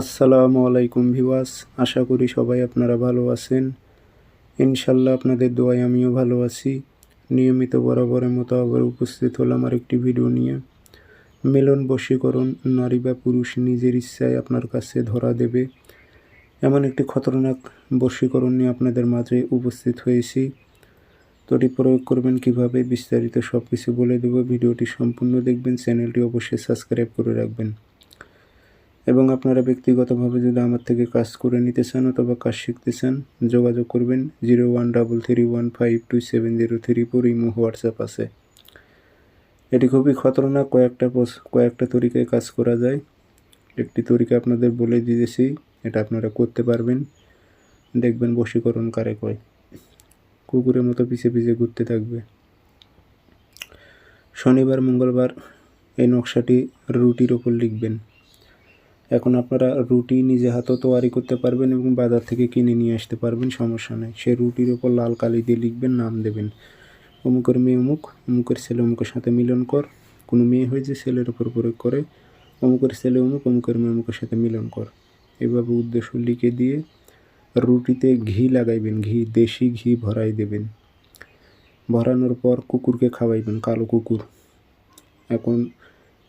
আসসালামু আলাইকুম ভিওয়াস আশা করি সবাই আপনারা ভালো আছেন। ইনশাল্লাহ আপনাদের দোয়ায় আমিও ভালো আছি। নিয়মিত বরাবরের মতো আবার উপস্থিত হলাম আর একটি ভিডিও নিয়ে। মিলন বশীকরণ, নারী বা পুরুষ নিজের ইচ্ছায় আপনার কাছে ধরা দেবে। এমন একটি খতরনাক বশীকরণ নিয়ে আপনাদের মাঝে উপস্থিত হয়েছি। তো এটি প্রয়োগ করবেন কীভাবে বিস্তারিত সব কিছু বলে দেবো। ভিডিওটি সম্পূর্ণ দেখবেন, চ্যানেলটি অবশ্যই সাবস্ক্রাইব করে রাখবেন। এবং আপনারা ব্যক্তিগতভাবে যদি আমার থেকে কাজ করে নিতে চান অথবা কাজ শিখতে চান, যোগাযোগ করবেন zero one double three one five two seven zero three four imo WhatsApp আছে। এটি খুবই খতরনাক কয়েকটা কয়েকটা তরিকায় কাজ করা যায়। একটি তরিকা আপনাদের বলে দিয়েছি, এটা আপনারা করতে পারবেন। দেখবেন বশীকরণ কারে কয়। কুকুরের মতো পিছে পিছে ঘুরতে থাকবে। শনিবার, মঙ্গলবার এই নকশাটি রুটির ওপর লিখবেন। এখন আপনারা রুটি নিজে হাতেও তৈরি করতে পারবেন এবং বাজার থেকে কিনে নিয়ে আসতে পারবেন, সমস্যা নেই। সে রুটির ওপর লাল কালি দিয়ে লিখবেন, নাম দেবেন। অমুকের মেয়ে অমুক, অমুকের ছেলে অমুকের সাথে মিলন কর। কোনো মেয়ে হয়েছে ছেলের ওপর প্রয়োগ করে, অমুকের ছেলে অমুক, অমুকের মেয়ে অমুকের সাথে মিলন কর। এভাবে উদ্দেশ্য লিখে দিয়ে রুটিতে ঘি লাগাইবেন, ঘি, দেশি ঘি ভরাই দেবেন। ভরানোর পর কুকুরকে খাওয়াইবেন, কালো কুকুর। এখন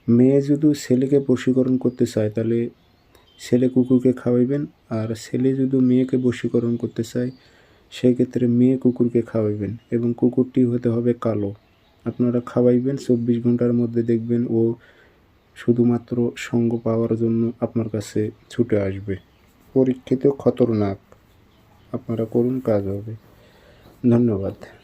মেয়ে যদি ছেলেকে বশীকরণ করতে চায়, তাহলে ছেলে কুকুরকে খাওয়াইবেন। আর ছেলে যদি মেয়েকে বশীকরণ করতে চায় সেই ক্ষেত্রে মেয়ে কুকুরকে খাওয়াইবেন এবং কুকুরটি হতে হবে কালো। আপনারা খাওয়াইবেন, চব্বিশ ঘণ্টার মধ্যে দেখবেন ও শুধুমাত্র সঙ্গ পাওয়ার জন্য আপনার কাছে ছুটে আসবে। পরীক্ষিত খতরনাক। আপনারা করুন, কাজ হবে। ধন্যবাদ।